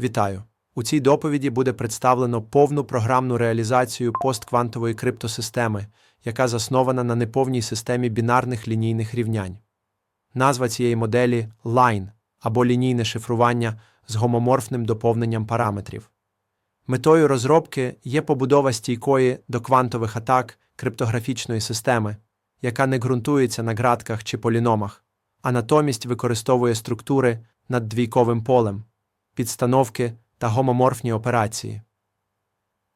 Вітаю! У цій доповіді буде представлено повну програмну реалізацію постквантової криптосистеми, яка заснована на неповній системі бінарних лінійних рівнянь. Назва цієї моделі Line або лінійне шифрування з гомоморфним доповненням параметрів. Метою розробки є побудова стійкої до квантових атак криптографічної системи, яка не ґрунтується на ґратках чи поліномах, а натомість використовує структури над двійковим полем, підстановки та гомоморфні операції.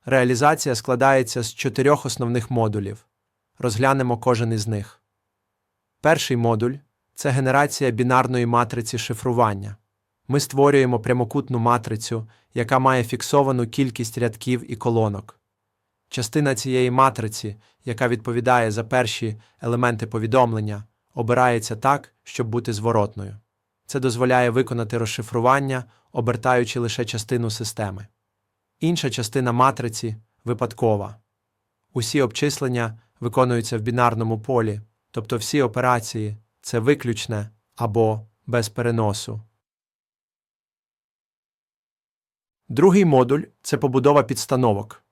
Реалізація складається з чотирьох основних модулів. Розглянемо кожен із них. Перший модуль це генерація бінарної матриці шифрування. Ми створюємо прямокутну матрицю, яка має фіксовану кількість рядків і колонок. Частина цієї матриці, яка відповідає за перші елементи повідомлення, обирається так, щоб бути зворотною. Це дозволяє виконати розшифрування, обертаючи лише частину системи. Інша частина матриці випадкова. Усі обчислення виконуються в бінарному полі, тобто всі операції це виключне або без переносу. Другий модуль це побудова підстановок.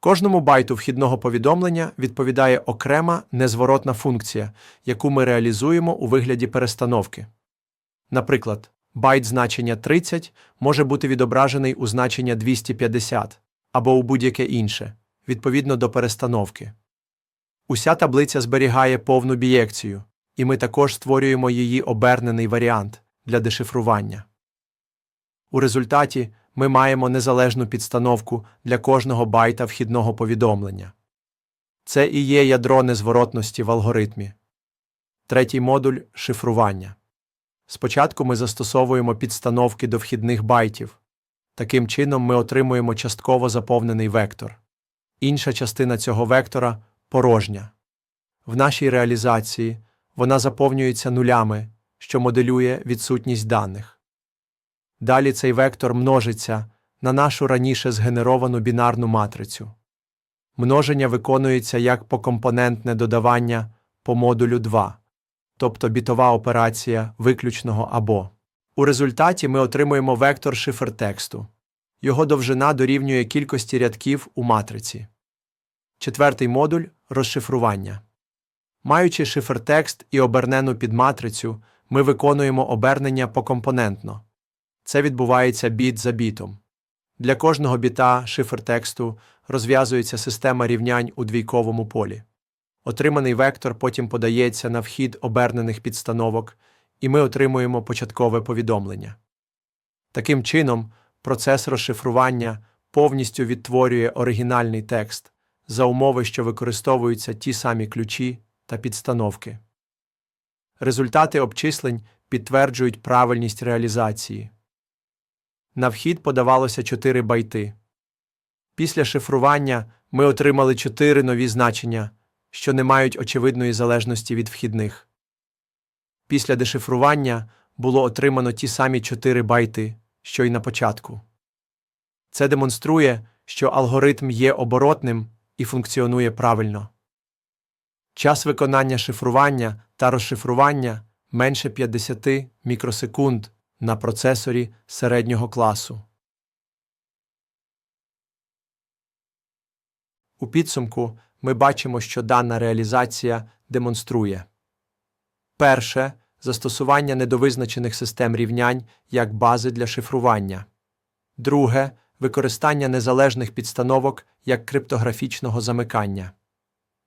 Кожному байту вхідного повідомлення відповідає окрема незворотна функція, яку ми реалізуємо у вигляді перестановки. Наприклад, байт значення 30 може бути відображений у значення 250 або у будь-яке інше, відповідно до перестановки. Уся таблиця зберігає повну бієкцію, і ми також створюємо її обернений варіант для дешифрування. У результаті ми маємо незалежну підстановку для кожного байта вхідного повідомлення. Це і є ядро незворотності в алгоритмі. Третій модуль шифрування. Спочатку ми застосовуємо підстановки до вхідних байтів. Таким чином ми отримуємо частково заповнений вектор. Інша частина цього вектора порожня. В нашій реалізації вона заповнюється нулями, що моделює відсутність даних. Далі цей вектор множиться на нашу раніше згенеровану бінарну матрицю. Множення виконується як покомпонентне додавання по модулю 2, тобто бітова операція виключного або. У результаті ми отримуємо вектор шифертексту. Його довжина дорівнює кількості рядків у матриці. Четвертий модуль розшифрування. Маючи шифертекст і обернену підматрицю, ми виконуємо обернення покомпонентно. Це відбувається біт за бітом. Для кожного біта шифертексту розв'язується система рівнянь у двійковому полі. Отриманий вектор потім подається на вхід обернених підстановок, і ми отримуємо початкове повідомлення. Таким чином, процес розшифрування повністю відтворює оригінальний текст за умови, що використовуються ті самі ключі та підстановки. Результати обчислень підтверджують правильність реалізації. На вхід подавалося 4 байти. Після шифрування ми отримали 4 нові значення, що не мають очевидної залежності від вхідних. Після дешифрування було отримано ті самі 4 байти, що й на початку. Це демонструє, що алгоритм є оборотним і функціонує правильно. Час виконання шифрування та розшифрування менше 50 мікросекунд на процесорі середнього класу. У підсумку ми бачимо, що дана реалізація демонструє. Перше застосування недовизначених систем рівнянь як бази для шифрування, друге використання незалежних підстановок як криптографічного замикання,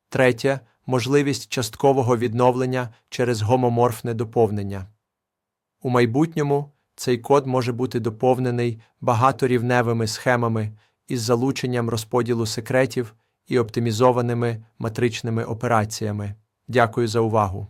третє можливість часткового відновлення через гомоморфне доповнення. У майбутньому цей код може бути доповнений багаторівневими схемами із залученням розподілу секретів і оптимізованими матричними операціями. Дякую за увагу.